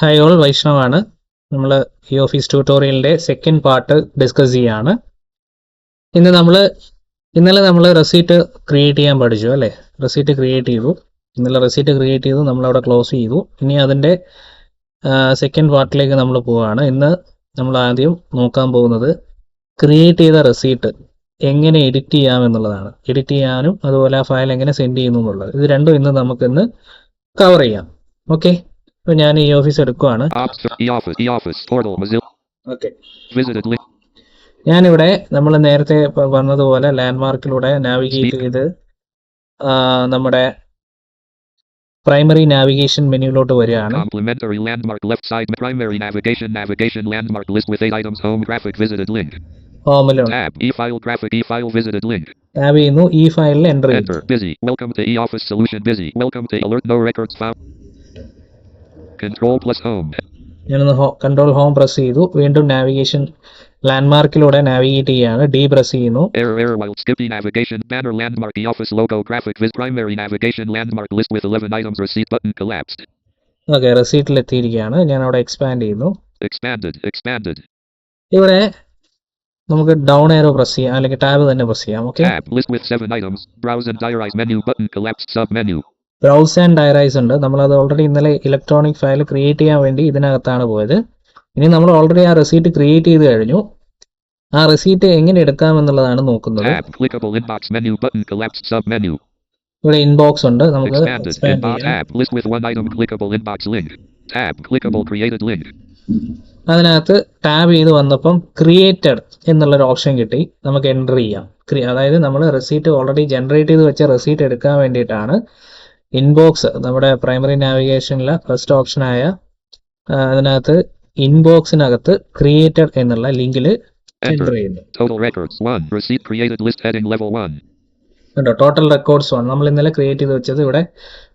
Hi all വൈഷ്ണവാണ്. നമ്മൾ e office ട്യൂട്ടോറിയലിന്റെ സെക്കൻഡ് പാർട്ട് ഡിസ്കസ് ചെയ്യാണ്. ഇന്ന് നമ്മൾ ഇന്നലെ നമ്മൾ റെസീറ്റ് ക്രിയേറ്റ് ചെയ്യാൻ പഠിച്ചു അല്ലേ? റെസീറ്റ് ക്രിയേറ്റ് ചെയ്തു. ഇന്നലെ റെസീറ്റ് ക്രിയേറ്റ് ചെയ്തു നമ്മളവിടെ ക്ലോസ് ചെയ്തു. ഇനി അതിന്റെ സെക്കൻഡ് പാർട്ടിലേക്ക് നമ്മൾ പോവുകയാണ് ഇന്ന് നമ്മൾ ആദ്യം നോക്കാൻ പോകുന്നത് ക്രിയേറ്റ് ചെയ്ത റെസീറ്റ് എങ്ങനെ എഡിറ്റ് ചെയ്യാം എന്നുള്ളതാണ്. എഡിറ്റ് ചെയ്യാനും അതുപോലെ ആ ഫയൽ എങ്ങനെ സെൻഡ് ചെയ്യുന്നു എന്നുള്ളത്. ഇത് രണ്ടും ഇന്ന് നമുക്കിന്ന് കവർ ചെയ്യാം. ഓക്കെ അപ്പൊ ഞാൻ ഈ ഓഫീസ് എടുക്കുവാണ്. ഞാനിവിടെ നമ്മൾ നേരത്തെ വന്നതുപോലെ ലാൻഡ്മാർക്കിലൂടെ നാവിഗേറ്റ് ചെയ്ത് നമ്മുടെ പ്രൈമറി നാവിഗേഷൻ മെനുവിലോട്ട് വരികയാണ്. ഈ ഫയലിൽ entry busy welcome to e office solution busy welcome to alert no records found control plus home, ഞാനൊന്ന് കൺട്രോൾ ഹോം പ്രസ് ചെയ്തു വീണ്ടും നാവിഗേഷൻ ലാൻഡ്മാർക്കിലൂടെ നാവിഗേറ്റ് ചെയ്യാണ് ഡി പ്രസ് ചെയ്യുന്നു error, error, while skipping navigation, banner landmark, e-office logo graphic, vis, primary navigation landmark list with 11 items, receipt button collapsed, okay റെസീറ്റിൽ എത്തിയിരിക്കുകയാണ് ഞാൻ അവിടെ expand ചെയ്യുന്നു expanded, expanded, ഇവിടെ നമുക്ക് ഡൗൺ എയറോ പ്രസ് ചെയ്യാം അല്ലെങ്കിൽ ടാബ് തന്നെ പ്രസ് ചെയ്യാം okay tab, list with seven items, browse and diarize menu button collapsed sub menu, Browse and diarise ഉണ്ട്. നമ്മളത് ഓൾറെഡി ഇന്നലെ ഇലക്ട്രോണിക് ഫയൽ ക്രിയേറ്റ് ചെയ്യാൻ വേണ്ടി ഇതിനകത്താണ് പോയത്. ഇനി നമ്മൾ ഓൾറെഡി ആ റെസീറ്റ് ക്രിയേറ്റ് ചെയ്ത് കഴിഞ്ഞു. ആ റെസീറ്റ് എങ്ങനെ എടുക്കാമെന്നുള്ളതാണ് നോക്കുന്നത്. ഇവിടെ ഇൻബോക്സ് ഉണ്ട്. നമുക്ക്. അതിനകത്ത് ടാബ് ചെയ്ത് വന്നപ്പം ക്രിയേറ്റഡ് എന്നുള്ളൊരു ഓപ്ഷൻ കിട്ടി. നമുക്ക് എന്റർ ചെയ്യാം. അതായത് നമ്മൾ റെസീറ്റ് ഓൾറെഡി ജനറേറ്റ് ചെയ്ത് വെച്ച റെസീറ്റ് എടുക്കാൻ വേണ്ടിയിട്ടാണ്. ഇൻബോക്സ് നമ്മുടെ പ്രൈമറി നാവിഗേഷനിലെ ഫസ്റ്റ് ഓപ്ഷനായ അതിനകത്ത് ഇൻബോക്സിനകത്ത് ക്രിയേറ്റഡ് എന്നുള്ള ലിങ്കിൽ എന്റർ. ചെയ്യുന്നു Total records. 1. Receipt created list heading level 1. കേട്ടോ ടോട്ടൽ റെക്കോർഡ്സ് വൺ നമ്മൾ ഇന്നലെ ക്രിയേറ്റ് ചെയ്ത് വെച്ചത് ഇവിടെ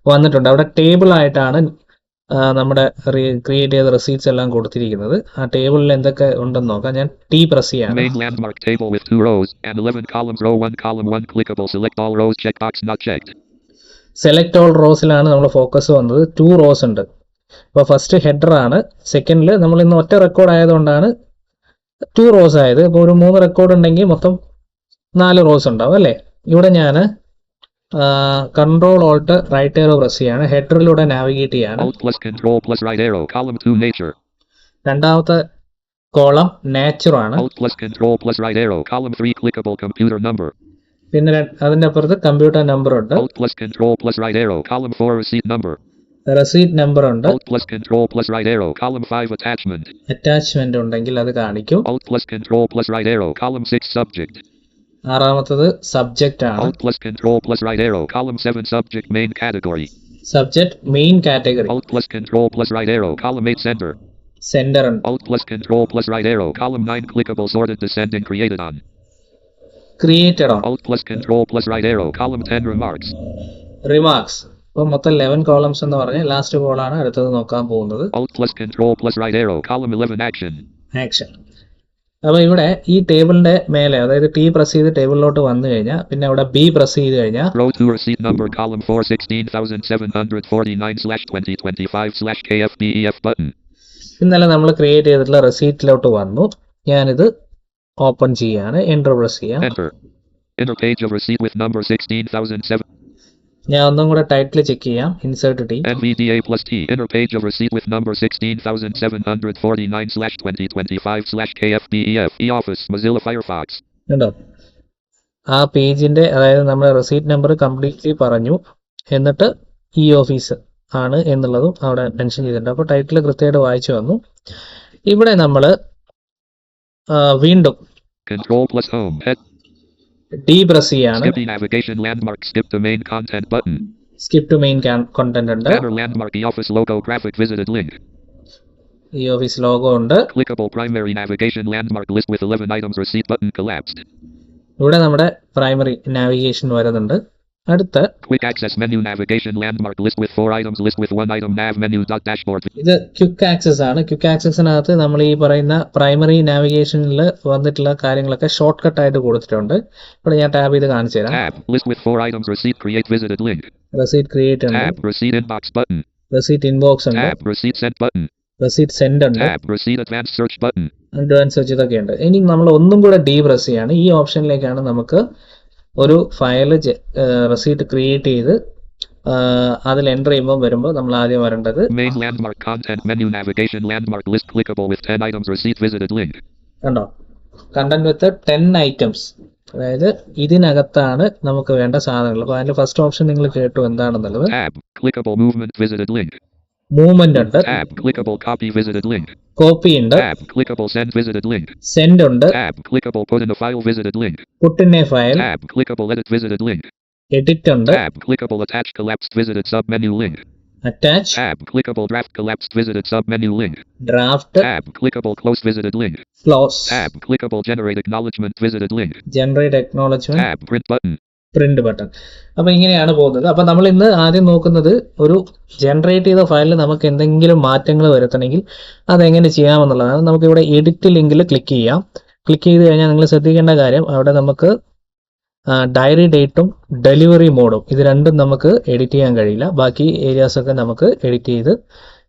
വന്നിട്ടുണ്ട് അവിടെ ടേബിൾ ആയിട്ടാണ് നമ്മുടെ ക്രിയേറ്റ് ചെയ്ത റെസീറ്റ്സ് എല്ലാം കൊടുത്തിരിക്കുന്നത് ആ ടേബിളിൽ എന്തൊക്കെ ഉണ്ടെന്ന് നോക്കാം ഞാൻ ടി പ്രസ് ചെയ്യാം Main landmark table with 2 rows 11 columns. Row 1 column 1 clickable. Select all rows. Checkbox not checked. Select all റോസിലാണ് നമ്മൾ ഫോക്കസ് വന്നത്. ടു റോസ് ഉണ്ട്. അപ്പോൾ ഫസ്റ്റ് ഹെഡറാണ് ആണ്. സെക്കൻഡിൽ നമ്മൾ ഇന്ന് ഒറ്റ റെക്കോർഡ് ആയതുകൊണ്ടാണ് ടു റോസ് ആയത്. ഇപ്പോൾ ഒരു മൂന്ന് റെക്കോർഡ് ഉണ്ടെങ്കിൽ മൊത്തം നാല് റോസ് ഉണ്ടാവും അല്ലേ? ഇവിടെ ഞാൻ control alt right arrow press ചെയ്യാണ്. ഹെഡറിലൂടെ നാവിഗേറ്റ് ചെയ്യാണ്. Alt plus control plus right arrow. Column 2 nature. രണ്ടാമത്തെ കോളം നാച്ചുർ പിന്നെ അതിന്റെ അപ്പുറത്ത് കമ്പ്യൂട്ടർ നമ്പർ ഉണ്ട്. റെസീറ്റ് നമ്പർ ഉണ്ട്. അറ്റാച്ച്മെന്റ് ഉണ്ടെങ്കിൽ അത് കാണിക്കും. ആറാമത്തത് സബ്ജക്റ്റ് ആണ്. Subject main category subject main category എട്ടാമത്തെ സെന്റർ സെന്റർ ഉണ്ട്. Created alt plus control plus right arrow. Column 10 remarks. Remarks അപ്പോൾ മൊത്തം ലെവൻ കോളംസ് എന്ന് പറഞ്ഞ് ലാസ്റ്റ് കോളാണ് അടുത്തത് നോക്കാൻ പോകുന്നത് Alt plus control plus right arrow. Column 11 action. Action അപ്പൊ ഇവിടെ ഈ ടേബിളിന്റെ മേലെ അതായത് ടി പ്രസ് ചെയ്ത് ടേബിളിലോട്ട് വന്നു കഴിഞ്ഞാൽ പിന്നെ അവിടെ ബി പ്രസ് ചെയ്ത് കഴിഞ്ഞാൽ Row 2 receipt number. Column 4 16749 slash 2025 slash KFBEF button. ഇന്നലെ നമ്മൾ ക്രിയേറ്റ് ചെയ്തിട്ടുള്ള റെസീറ്റിലോട്ട് വന്നു ഞാനിത് ഓപ്പൺ ചെയ്യാണ് എന്റർ പ്രസ് ചെയ്യാം Enter. Inner page of receipt with number 16007. ഞാൻ ഒന്നും കൂടെ ടൈറ്റിൽ ചെക്ക് ചെയ്യാം insert T NVDA plus T. Inner page of receipt with number 16749 slash 2025 slash KFBEF. Office Mozilla Firefox. കണ്ടോ ആ പേജിന്റെ അതായത് നമ്മൾ റിസീറ്റ് നമ്പർ കംപ്ലീറ്റ്ലി പറഞ്ഞു എന്നിട്ട് ഈ ഓഫീസ് ആണ് എന്നുള്ളതും അവിടെ മെൻഷൻ ചെയ്തിട്ടുണ്ട് അപ്പോൾ ടൈറ്റിൽ കൃത്യമായിട്ട് വായിച്ചു വന്നു ഇവിടെ നമ്മൾ വീണ്ടും Control plus home. Head. D press ചെയ്യാണ് Skippy navigation landmark. Skip to main content button. Skip to main content ഉണ്ട് Banner landmark. eOffice logo graphic visited link. E office logo ഉണ്ട് Clickable primary navigation landmark list with 11 items receipt button collapsed. ഇവിടെ നമ്മുടെ primary navigation വരുന്നുണ്ട് അടുത്ത Quick access menu navigation landmark list with 4 items list with 1 item nav menu dot dashboard. ഇത് quick access ആണ് quick ആക്സസിനകത്ത് നമ്മൾ ഈ പറയുന്ന പ്രൈമറി നാവിഗേഷനിൽ വന്നിട്ടുള്ള കാര്യങ്ങളൊക്കെ ഷോർട്ട് കട്ട് ആയിട്ട് കൊടുത്തിട്ടുണ്ട് ഇവിടെ ഞാൻ ടാബ് ചെയ്ത് കാണിച്ചു തരാം Tab. List with 4 items receipt create visited link. Receipt create ഉണ്ട്. റെസീറ്റ് ഇൻബോക്സ് ഉണ്ട്. റെസീറ്റ് സെൻഡ് ഉണ്ട് Receipt search button. അഡ്വാൻസ് വെച്ച് ഇതൊക്കെ ഉണ്ട് ഇനി നമ്മൾ ഒന്നും കൂടെ ഡീ പ്രസ് ചെയ്യാണ് ഈ ഓപ്ഷനിലേക്കാണ് നമുക്ക് ഒരു ഫയൽ റെസീറ്റ് ക്രിയേറ്റ് ചെയ്ത് അതിൽ എന്റർ ചെയ്യുമ്പോൾ വരുമ്പോൾ നമ്മൾ ആദ്യം വരേണ്ടത് Main landmark content menu navigation landmark list clickable with 10 items receipt visited link. കണ്ടോ? കണ്ടന്റ് വിത്ത് ടെൻ ഐറ്റംസ് അതായത് ഇതിനകത്താണ് നമുക്ക് വേണ്ട സാധനങ്ങൾ. അപ്പോൾ അതിന്റെ ഫസ്റ്റ് ഓപ്ഷൻ നിങ്ങൾ കേട്ടു എന്താണെന്നുള്ളത്. Move under tab clickable copy visited link. Copy in the app clickable send visited link. Send under tab clickable put in a file visited link. Put in a file. Tab clickable edit visited link. Edit under tab clickable attach collapsed visited submenu link. Attach tab clickable draft collapsed visited submenu link. Draft. Tab clickable close visited link. Close. Tab clickable generate acknowledgement visited link. Generate acknowledgement. App print button. Print button അപ്പൊ ഇങ്ങനെയാണ് പോകുന്നത്. അപ്പൊ നമ്മൾ ഇന്ന് ആദ്യം നോക്കുന്നത് ഒരു generate ചെയ്ത ഫയലിൽ നമുക്ക് എന്തെങ്കിലും മാറ്റങ്ങൾ വരുത്തണമെങ്കിൽ അതെങ്ങനെ ചെയ്യാമെന്നുള്ളതാണ്. നമുക്ക് ഇവിടെ എഡിറ്റ് ലിങ്കിൽ ക്ലിക്ക് ചെയ്യാം. ക്ലിക്ക് ചെയ്ത് കഴിഞ്ഞാൽ നിങ്ങൾ ശ്രദ്ധിക്കേണ്ട കാര്യം അവിടെ നമുക്ക് ഡയറി ഡേറ്റും ഡെലിവറി മോഡും ഇത് രണ്ടും നമുക്ക് എഡിറ്റ് ചെയ്യാൻ കഴിയില്ല. ബാക്കി ഏരിയാസൊക്കെ നമുക്ക് എഡിറ്റ് ചെയ്ത്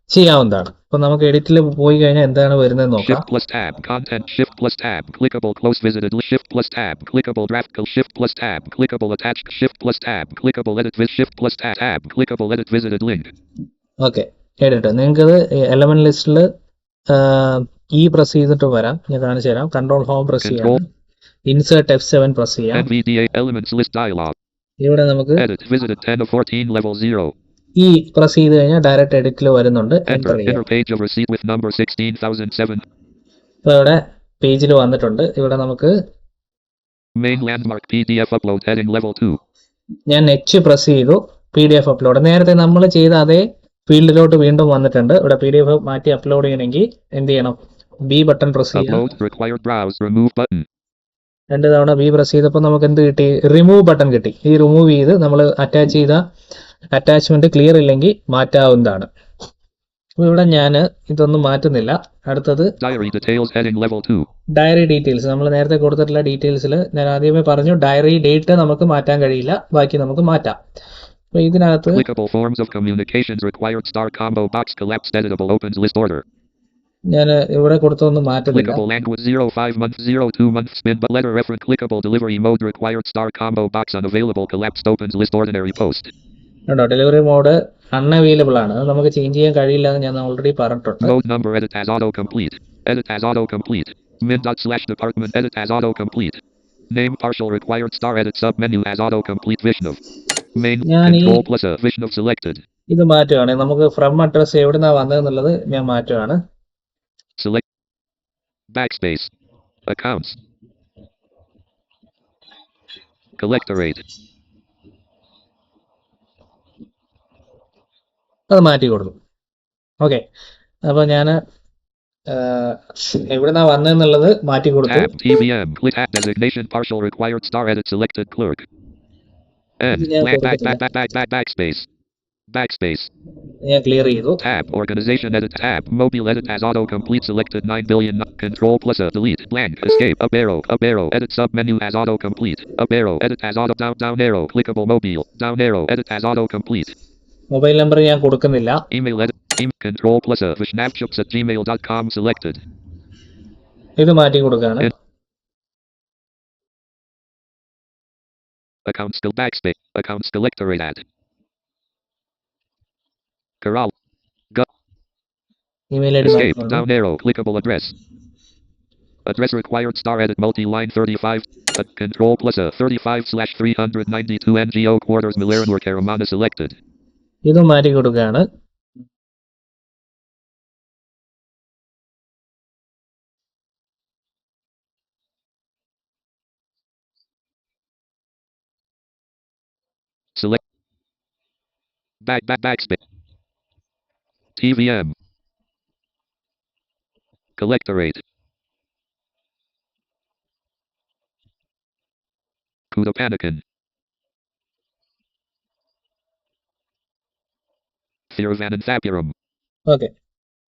ചെയ്യാവുന്നതാണ്. അപ്പൊ നമുക്ക് എഡിറ്റിൽ പോയി കഴിഞ്ഞാൽ എന്താണ് വരുന്നത് നോക്കാം Shift plus tab. Content. Shift plus tab. Clickable close visited. Shift plus tab. Clickable draft. Shift plus tab. Clickable attached. Shift plus tab. Clickable edit. Vis. Shift plus tab. Tab. Clickable edit visited link. Okay edit നിങ്ങൾക്കത് element ലിസ്റ്റിൽ ഈ press ചെയ്തിട്ട് വരാം ഞാൻ കാണിച്ചു തരാം control home press ചെയ്യാം insert F seven press ചെയ്യാം. ഇവിടെ നമുക്ക് Edit. Visited 10 of 14 level 0. ഈ പ്രസ് ചെയ്ത് കഴിഞ്ഞാൽ ഡയറക്റ്റ് എഡിറ്റിൽ വരുന്നുണ്ട് Enter. എന്റർ ചെയ്യാം Inner page of receipt with number 16007. ഇപ്പോൾ ഇവിടെ പേജിൽ വന്നിട്ടുണ്ട് ഇവിടെ നമുക്ക് Main landmark PDF upload heading level 2. ഞാൻ എച്ച് പ്രസ് ചെയ്തു പി ഡി എഫ് അപ്ലോഡ് നേരത്തെ നമ്മൾ ചെയ്ത അതേ ഫീൽഡിലോട്ട് വീണ്ടും വന്നിട്ടുണ്ട് ഇവിടെ പി ഡി എഫ് മാറ്റി അപ്ലോഡ് ചെയ്യണമെങ്കിൽ എന്ത് ചെയ്യണം ബി ബട്ടൺ പ്രസ് ചെയ്യണം. രണ്ട് തവണ ബി പ്രസ് ചെയ്തപ്പോൾ നമുക്ക് എന്ത് കിട്ടി റിമൂവ് ബട്ടൺ കിട്ടി ഈ റിമൂവ് ചെയ്ത് നമ്മൾ അറ്റാച്ച് ചെയ്ത അറ്റാച്ച്മെന്റ് ക്ലിയർ ഇല്ലെങ്കിൽ മാറ്റാവുന്നതാണ്. അപ്പോൾ ഇവിടെ ഞാൻ ഇതൊന്നും മാറ്റുന്നില്ല. അടുത്തത് Diary details heading level 2. Diary details നമ്മൾ നേരത്തെ കൊടുത്തിട്ടുള്ള ഡീറ്റെയിൽസിൽ ഞാൻ ആദ്യമേ പറഞ്ഞു ഡയറി ഡേറ്റ് നമുക്ക് മാറ്റാൻ കഴിയില്ല. ബാക്കി നമുക്ക് മാറ്റാം. അപ്പോൾ ഇതിനകത്ത്. ഞാൻ ഇവിടെ കൊടുത്തൊന്നും മാറ്റുന്നില്ല. Clickable language 05 month 02 month spin but letter reference clickable delivery mode required star combo box unavailable collapsed opens list ordinary post. കേട്ടോ ഡെലിവറി മോഡ് അൺഅവൈലബിൾ ആണ് അത് നമുക്ക് ചേഞ്ച് ചെയ്യാൻ കഴിയില്ല എന്ന് ഞാൻ ഓൾറെഡി പറഞ്ഞിട്ടുണ്ട് Mode number edit as autocomplete. Edit as autocomplete. Min dot slash department edit as autocomplete. Name partial required star edit sub menu as autocomplete Vishnav. Main ഞാൻ ഈ- control plus a Vishnav selected. ഇത് മാറ്റുകയാണ് നമുക്ക് from address എവിടുന്നാ വന്നതെന്നുള്ളത് ഞാൻ മാറ്റുകയാണ് Select backspace. Accounts. Collectorate. അത് മാറ്റി കൊടുക്കും ഓക്കെ അപ്പോൾ ഞാൻ എവിടുന്നാ വന്നതെന്നുള്ളത് മാറ്റി കൊടുത്തു Tab TVM. Click at designation partial required star edit selected clerk. N. Yeah, Back, back, കൊടുത്തിട്ടില്ല. back, back, back, back, backspace. Backspace. ഞാൻ ക്ലിയർ ചെയ്തു Tab. Organization edit tab. Mobile edit as autocomplete selected 9 billion. Control plus a delete. Blank. Escape. Up arrow. Up arrow. Edit sub menu as autocomplete. Up arrow. Edit as auto down down arrow. Clickable mobile. Down arrow. Edit as autocomplete. Mobile number ഞാൻ കൊടുക്കുന്നില്ല Email edit. Em- control plus a vishnavchups at gmail.com selected. ഇത് മാറ്റി കൊടുക്കുകയാണ് It- Accounts skill backspace. Accounts collectorate at. Corral. Email I D Escape. Down arrow. Clickable address. Address required star edit multi-line 35. Uh, control plus a 35 slash 392 NGO quarters Milarenwar Karamana selected. ഇതും മാറ്റി കൊടുക്കുകയാണ് Select. Back back backspace. TVM. Collectorate. Kudapanikan. Thiravan and Thapuram. Okay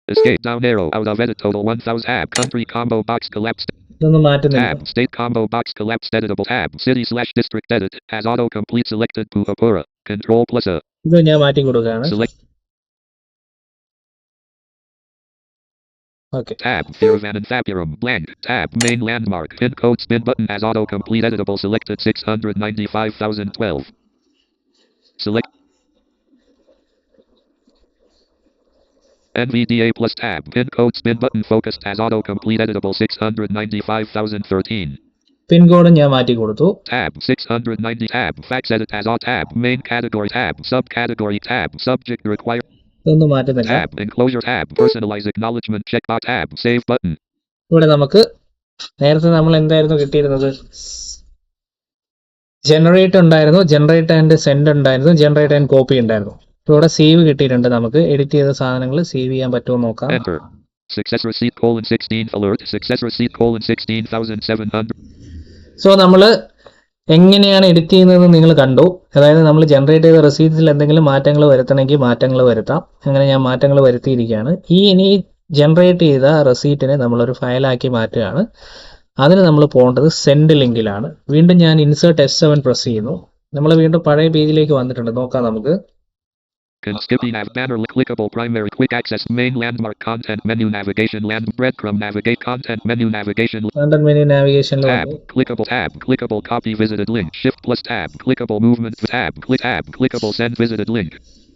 Escape down arrow out of edit total 1000 tab country combo box collapsed ഇതൊന്നും മാറ്റുന്നില്ല tab state combo box collapsed editable tab city slash district edit has auto complete selected Puhapura control plus a ഇത് ഞാൻ മാറ്റി കൊടുക്കുകയാണ് select okay Tab. Theravan and Faburum. Blank. Tab. Main landmark. Pin code spin button as autocomplete editable selected 695,012. Select. NVDA plus tab. Pin code spin button focused as autocomplete editable 695,013. Pin code ഞാൻ മാറ്റി കൊടുത്തു Tab 690 tab fax edit as all tab main category tab subcategory tab subject require ഇതൊന്നും മാറ്റുന്നില്ല tab enclosure tab personalize acknowledgement checkbox tab save button ഇവിടെ നമുക്ക് നേരത്തെ നമ്മൾ എന്തായിരുന്നു കിട്ടിയിരുന്നത് ജനറേറ്റ് ഉണ്ടായിരുന്നു ജനറേറ്റ് ആൻഡ് സെൻഡ് ഉണ്ടായിരുന്നു ജനറേറ്റ് ആൻഡ് കോപ്പി ഉണ്ടായിരുന്നു ഇപ്പൊ ഇവിടെ സേവ് കിട്ടിയിട്ടുണ്ട്. നമുക്ക് എഡിറ്റ് ചെയ്ത സാധനങ്ങൾ സേവ് ചെയ്യാൻ പറ്റുമോ നോക്കാം. Success receipt colon 16 alert. Success receipt colon 16700 so നമ്മൾ എങ്ങനെയാണ് എഡിറ്റ് ചെയ്യുന്നതെന്ന് നിങ്ങൾ കണ്ടു. അതായത് നമ്മൾ ജനറേറ്റ് ചെയ്ത റെസീപ്റ്റിൽ എന്തെങ്കിലും മാറ്റങ്ങൾ വരുത്തണമെങ്കിൽ മാറ്റങ്ങൾ വരുത്താം. അങ്ങനെ ഞാൻ മാറ്റങ്ങൾ വരുത്തിയിരിക്കുകയാണ്. ഈ ഇനി ജനറേറ്റ് ചെയ്ത റെസീറ്റിനെ നമ്മളൊരു ഫയലാക്കി മാറ്റുകയാണ്. അതിന് നമ്മൾ പോകേണ്ടത് സെൻഡ് ലിങ്കിലാണ് വീണ്ടും ഞാൻ ഇൻസേർട്ട് എസ് സെവൻ പ്രസ് ചെയ്യുന്നു. നമ്മൾ വീണ്ടും പഴയ പേജിലേക്ക് വന്നിട്ടുണ്ട്. നോക്കാം നമുക്ക്. Can skippy nav banner li- clickable primary quick access main landmark content menu navigation land breadcrumb navigate content menu navigation content menu നാവിഗേഷനിൽ tab clickable tab clickable copy visited link shift plus tab clickable movement tab click tab clickable send visited link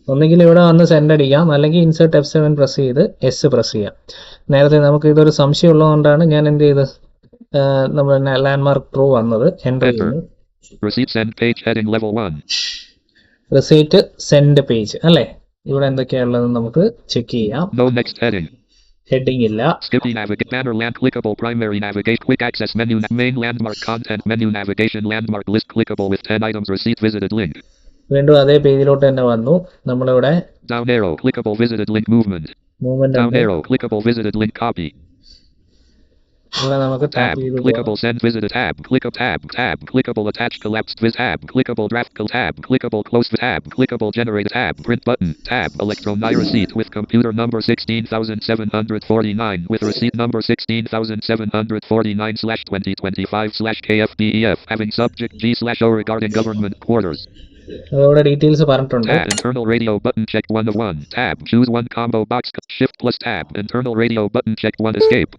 ഒന്നുകിൽ ഇവിടെ വന്ന് send അടിക്കാം അല്ലെങ്കിൽ insert F seven press ചെയ്ത് S press ചെയ്യാം നേരത്തെ നമുക്ക് ഇതൊരു സംശയം ഉള്ളതുകൊണ്ടാണ് ഞാൻ എന്ത് ചെയ്ത് നമ്മൾ ലാൻഡ്മാർക്ക് പ്രോ വന്നത് എൻ്റർ ചെയ്യുന്നു receipt send page heading level 1 Receipt send page അല്ലേ ഇവിടെ എന്തൊക്കെയാണുള്ളതെന്ന് നമുക്ക് ചെക്ക് ചെയ്യാം ഹെഡിങ് ഇല്ല Skippy navigate banner land clickable primary navigate quick access menu na- main landmark content menu navigation landmark list clickable with 10 items receipt visited link വീണ്ടും അതേ പേജിലോട്ട് തന്നെ വന്നു നമ്മളിവിടെ down arrow clickable visited link movement movement down arrow clickable visited link copy ഇവിടെ നമുക്ക് tab tap ചെയ്ത് പോകാം. clickable send visited tab clickable tab tab clickable attach collapsed vis tab clickable draft col- tab clickable close vis tab clickable generate tab print button tab electron receipt with computer number 16749 with receipt number 16749 slash 2025 slash kfbef E having subject g slash o regarding government quarters അതോടെ details പറഞ്ഞിട്ടുണ്ട് tab internal radio button checked 1 of 1 tab choose one combo box shift plus tab internal radio button checked 1 escape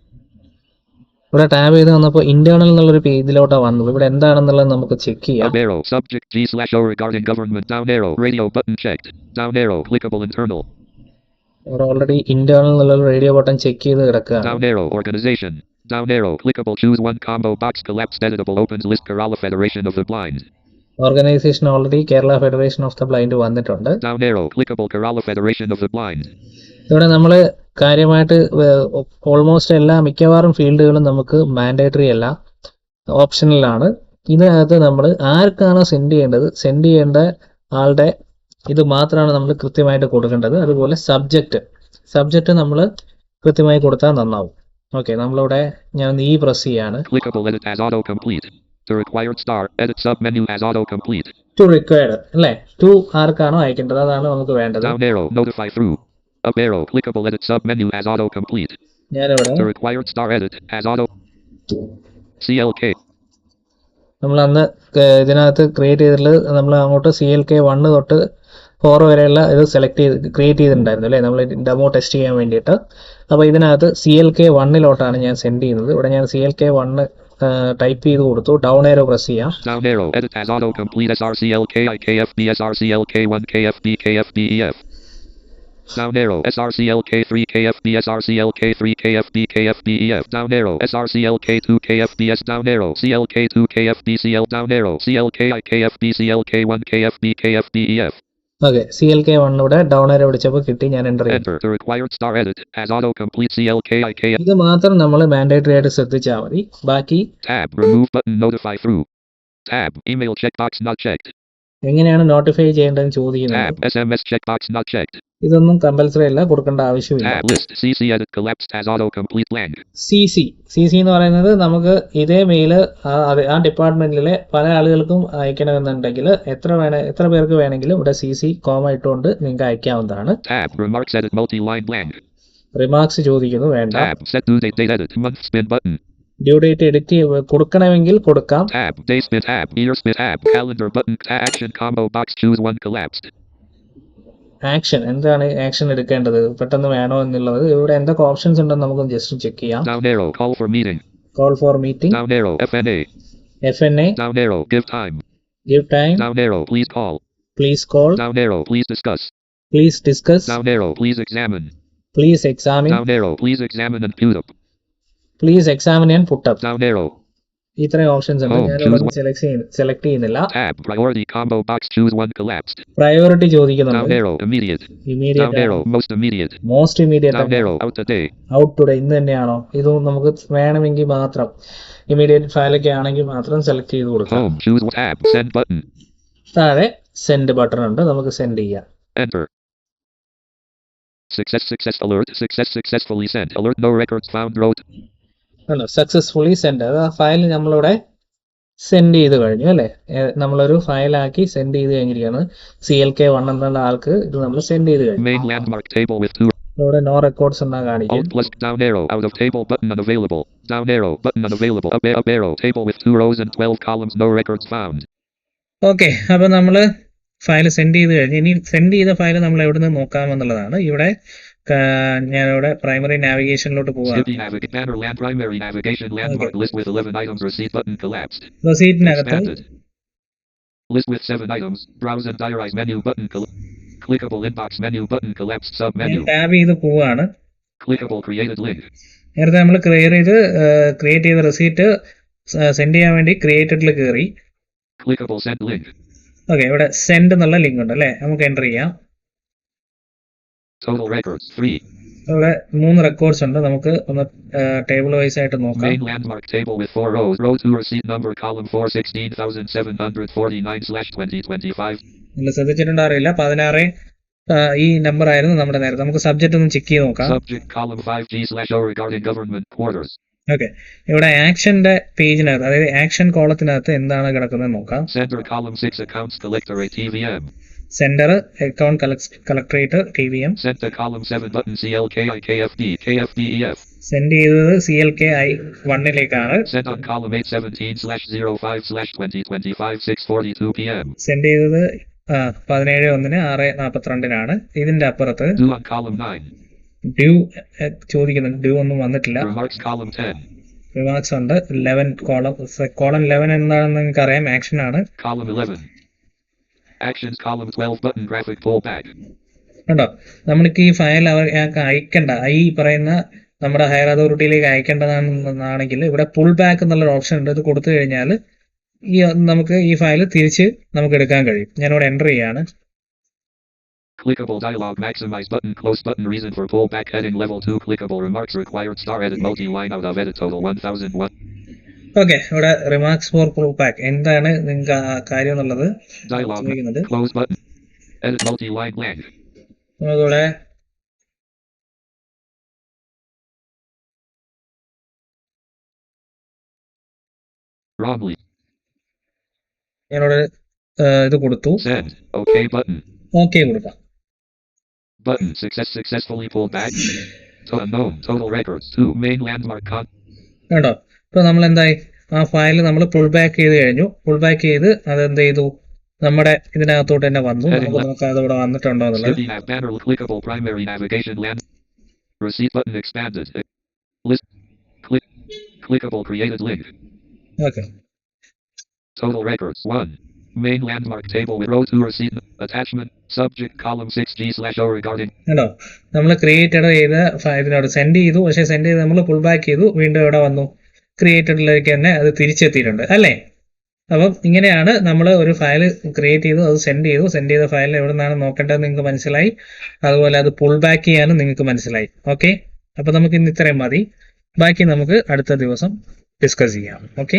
ഇവിടെ tab ചെയ്ത് വന്നപ്പോൾ internal എന്നുള്ളൊരു പേജിലോട്ടാണ് വന്നത് ഇവിടെ എന്താണെന്നുള്ളത് നമുക്ക് ചെക്ക് ചെയ്യാം subject G slash O regarding government. Down arrow, radio button checked. Down arrow, clickable internal. ഇവിടെ ഓൾറെഡി ഇന്റേണൽ എന്നുള്ള റേഡിയോ ബട്ടൺ ചെക്ക് ചെയ്ത് കിടക്കുകയാണ് Down arrow, organization. Down arrow, clickable choose one combo box collapsed editable opens list Kerala Federation of the Blind. Organisation already Kerala federation of the blind വന്നിട്ടുണ്ട് Down arrow, clickable Kerala Federation of the Blind. ഇവിടെ നമ്മൾ കാര്യമായിട്ട് almost എല്ലാ മിക്കവാറും ഫീൽഡുകളും നമുക്ക് mandatory അല്ല ഓപ്ഷണലാണ് ഇതിനകത്ത് നമ്മൾ ആർക്കാണോ സെൻഡ് ചെയ്യേണ്ടത് സെൻഡ് ചെയ്യേണ്ട ആളുടെ ഇത് മാത്രമാണ് നമ്മൾ കൃത്യമായിട്ട് കൊടുക്കേണ്ടത്. അതുപോലെ സബ്ജക്റ്റ് സബ്ജക്റ്റ് നമ്മൾ കൃത്യമായി കൊടുത്താൽ നന്നാവും. ഓക്കെ നമ്മളിവിടെ ഞാൻ ഈ പ്രസ് ചെയ്യാണ്. ടു റിക്വയർഡ് അല്ലേ? ടു ആർക്കാണോ അയക്കേണ്ടത് അതാണ് നമുക്ക് വേണ്ടത്. Up arrow, clickable edit submenu as autocomplete. ഞാനിവിടെ The required star edit as auto. CLK. നമ്മൾ അന്ന് ഇതിനകത്ത് ക്രിയേറ്റ് ചെയ്തിട്ടുള്ളത് നമ്മൾ അങ്ങോട്ട് സി എൽ കെ വണ്ണ് തൊട്ട് ഫോർ വരെയുള്ള ഇത് സെലക്ട് ചെയ്ത് ക്രിയേറ്റ് ചെയ്തിട്ടുണ്ടായിരുന്നു അല്ലേ നമ്മൾ ഡെമോ ടെസ്റ്റ് ചെയ്യാൻ വേണ്ടിയിട്ട് അപ്പോൾ ഇതിനകത്ത് സി എൽ കെ വണ്ണിലോട്ടാണ് ഞാൻ സെൻഡ് ചെയ്യുന്നത് ഇവിടെ ഞാൻ C L K one type ചെയ്ത് കൊടുത്തു ഡൗൺ ഏരോ പ്രസ് ചെയ്യാം Down arrow, edit as autocomplete SRCLK IKFB SRCLK1 KFB KFBEF. Down arrow, SRCLK3 KFB SRCLK3 KFB KFBEF. Down arrow, SRCLK2 KFBS. Down arrow, CLK2 KFB CL. Down arrow, CLK IKFB CLK1 KFB KFBEF. Okay C L K വണ്ണിവിടെ down arrow പിടിച്ചപ്പോൾ കിട്ടി ഞാൻ enter ചെയ്തു Enter the required star edit as autocomplete CLK IKF. ഇത് മാത്രം നമ്മൾ mandatory ആയിട്ട് ശ്രദ്ധിച്ചാൽ മതി ബാക്കി Tab, remove button notify through. Tab, email checkbox not checked. എങ്ങനെയാണ് നോട്ടിഫൈ ചെയ്യേണ്ടതെന്ന് ചോദിക്കുന്നത് ഇതൊന്നും കമ്പൽസറി അല്ല കൊടുക്കേണ്ട ആവശ്യമില്ല. സി സി സി സി എന്ന് പറയുന്നത് നമുക്ക് ഇതേ മെയിൽ ആ ഡിപ്പാർട്ട്മെന്റിലെ പല ആളുകൾക്കും അയക്കണമെന്നുണ്ടെങ്കിൽ എത്ര വേണ എത്ര പേർക്ക് വേണമെങ്കിലും ഇവിടെ സി സി കോമ ഇട്ടുകൊണ്ട് നിങ്ങൾക്ക് അയക്കാവുന്നതാണ്. റിമാർക്സ് ചോദിക്കുന്നു വേണ്ട. ഡ്യൂ ഡേറ്റ് എഡിറ്റ് കൊടുക്കണമെങ്കിൽ കൊടുക്കാം ആക്ഷൻ എന്താണ് ആക്ഷൻ എടുക്കേണ്ടത് പെട്ടെന്ന് വേണോ എന്നുള്ളത് ഇവിടെ എന്തൊക്കെ ഓപ്ഷൻസ് ഉണ്ടെന്ന് നമുക്ക് ജസ്റ്റ് ചെക്ക് ചെയ്യാം Call for meeting. Call for meeting. F N A Give time. Give time Please call. Please call Please discuss. Please discuss. Please examine Down. Please examine and put up. Please examine and put up. ഇത്രയും options ഉണ്ട്. ഞാൻ select ചെയ്യുന്നില്ല. Priority combo box choose one collapsed priority ചോദിക്കുന്നുണ്ട്. Most immediate out today ഇന്ന് തന്നെയാണോ? ഇത് നമുക്ക് വേണമെങ്കിൽ മാത്രം ഇമീഡിയറ്റ് ഫയൽ ആണെങ്കിൽ മാത്രം സെലക്ട് ചെയ്ത് കൊടുക്കാം. താഴെ സെൻഡ് ബട്ടൺ ഉണ്ട്. നമുക്ക് സെൻഡ് ചെയ്യാം. Success, success, alert, success, successfully sent, alert, no records found, wrote. അല്ല സക്സസ്ഫുള്ളി സെൻഡ് അത് ആ ഫയൽ നമ്മളിവിടെ സെൻഡ് ചെയ്ത് കഴിഞ്ഞു അല്ലേ നമ്മളൊരു ഫയലാക്കി സെൻഡ് ചെയ്ത് കഴിഞ്ഞിരിക്കുകയാണ് സി എൽ കെ വൺ എന്നുള്ള ആൾക്ക് ഇത് നമ്മൾ സെൻഡ് ചെയ്ത് കഴിഞ്ഞു Main landmark table with two. ഇവിടെ നോ റെക്കോർഡ്സ് എന്നാ കാണിക്കും Alt plus down arrow. Out of table button unavailable. Down arrow. Button unavailable. Up, up arrow. Table with two rows and 12 columns. No records found. Okay അപ്പൊ നമ്മൾ file send ചെയ്ത് കഴിഞ്ഞു ഇനി send ചെയ്ത file നമ്മൾ എവിടെ നിന്ന് നോക്കാമെന്നുള്ളതാണ് ഇവിടെ ഞാനിവിടെ പ്രൈമറി നാവിഗേഷനിലോട്ട് navigation landmark list with 11 items receipt button collapsed. റെസീറ്റിനകത്ത് Expanded. List with 7 items. Browse and diarize menu button. Clickable inbox menu button collapsed sub menu. Tab ചെയ്ത് പോവാണ് Clickable created link. നേരത്തെ നമ്മൾ ക്രിയേറ്റ് ചെയ്ത് ക്രിയേറ്റ് ചെയ്ത receipt send ചെയ്യാൻ വേണ്ടി ക്രിയേറ്റഡിൽ കയറി Clickable send link. ഓക്കെ ഇവിടെ സെൻഡ് എന്നുള്ള ലിങ്ക് ഉണ്ട് അല്ലേ നമുക്ക് എന്റർ ചെയ്യാം Total records, three. അവിടെ മൂന്ന് റെക്കോർഡ്സ് ഉണ്ട്. നമുക്ക് ഒന്ന് ടേബിൾ വൈസ് ആയിട്ട് നോക്കാം. ശ്രദ്ധിച്ചിട്ടുണ്ടറിയില്ല പതിനാറ് ഈ നമ്പർ ആയിരുന്നു നമ്മുടെ നേരം. നമുക്ക് സബ്ജക്ട് ഒന്ന് ചെക്ക് ചെയ്ത് നോക്കാം. ഓക്കെ ഇവിടെ ആക്ഷന്റെ പേജിനകത്ത് അതായത് ആക്ഷൻ കോളത്തിനകത്ത് എന്താണ് കിടക്കുന്നത് നോക്കാം. Centre account collectorate T V M Sent to column 7 button CLKI KFD KFDEF. Send ചെയ്തത് സി എൽ കെ ഐ വണ്ണിലേക്കാണ് Sent on column 817 slash 05 slash 2025 642 p.m. Send ചെയ്തത് പതിനേഴ് ഒന്നിന് ആറ് നാൽപ്പത്തിരണ്ടിനാണ് ഇതിന്റെ അപ്പുറത്ത് Due 9. ഡ്യൂ ചോദിക്കുന്നുണ്ട് ഡ്യൂ ഒന്നും വന്നിട്ടില്ല Remarks column 10. റിമാർക്സ് ഉണ്ട് ലെവൻ കോളം കോളം ലെവൻ എന്താണെന്ന് നിങ്ങൾക്ക് അറിയാം ആക്ഷൻ ആണ് 11. Actions column 12 button graphic pullback. കണ്ടോ നമ്മൾക്ക് ഈ ഫയൽ അവർ അയക്കേണ്ട ഈ പറയുന്ന നമ്മുടെ ഹയർ അതോറിറ്റിയിലേക്ക് അയക്കേണ്ടതാണെന്നാണെങ്കിൽ ഇവിടെ പുൾ ബാക്ക് എന്നുള്ളൊരു ഓപ്ഷൻ ഉണ്ട് ഇത് കൊടുത്തു കഴിഞ്ഞാൽ ഈ നമുക്ക് ഈ ഫയൽ തിരിച്ച് നമുക്ക് എടുക്കാൻ കഴിയും ഞാനിവിടെ എന്റർ ചെയ്യാണ് Clickable dialog maximize button close button reason for pullback heading level 2 clickable remarks required star edit multi-line out of edit total 1001. Okay ഇവിടെ റിമാർക്സ് ഫോർ പുൾ ബാക്ക് എന്താണ് നിങ്ങൾക്ക് ആ കാര്യം എന്നുള്ളത്. നമുക്കിവിടെ ഇത് കൊടുത്തു. ഓക്കെ കൊടുക്കാം Button success successfully pulled back. To unknown total records 2 main landmark con കേട്ടോ ഇപ്പോൾ നമ്മൾ എന്തായി ആ ഫയൽ നമ്മൾ പുൾ ബാക്ക് ചെയ്ത് കഴിഞ്ഞു. പുൾ ബാക്ക് ചെയ്ത് അത് എന്ത് ചെയ്തു നമ്മുടെ ഇതിനകത്തോട്ട് തന്നെ വന്നു. നമുക്ക് അത് ഇവിടെ വന്നിട്ടുണ്ടോ Total records. 1. Main landmark table with row 2 receipt attachment. Subject column 6g/o regarding. Hello. നമ്മൾ ക്രിയേറ്റ് ചെയ്ത ഫയലിനോട് സെൻഡ് ചെയ്തു. പക്ഷേ സെൻഡ് ചെയ്ത് നമ്മൾ പുൾ ബാക്ക് ചെയ്തു. വീണ്ടും ഇവിടെ വന്നു? ക്രിയേറ്റഡിലേക്ക് തന്നെ അത് തിരിച്ചെത്തിയിട്ടുണ്ട് അല്ലേ? അപ്പം ഇങ്ങനെയാണ് നമ്മൾ ഒരു ഫയൽ ക്രിയേറ്റ് ചെയ്തു അത് സെൻഡ് ചെയ്തു. സെൻഡ് ചെയ്ത ഫയൽ എവിടെ നിന്നാണ് നോക്കേണ്ടത് നിങ്ങൾക്ക് മനസ്സിലായി. അതുപോലെ അത് പുൾ ബാക്ക് ചെയ്യാനും നിങ്ങൾക്ക് മനസ്സിലായി. ഓക്കെ അപ്പം നമുക്ക് ഇന്ന് ഇത്രയും മതി. ബാക്കി നമുക്ക് അടുത്ത ദിവസം ഡിസ്കസ് ചെയ്യാം. ഓക്കെ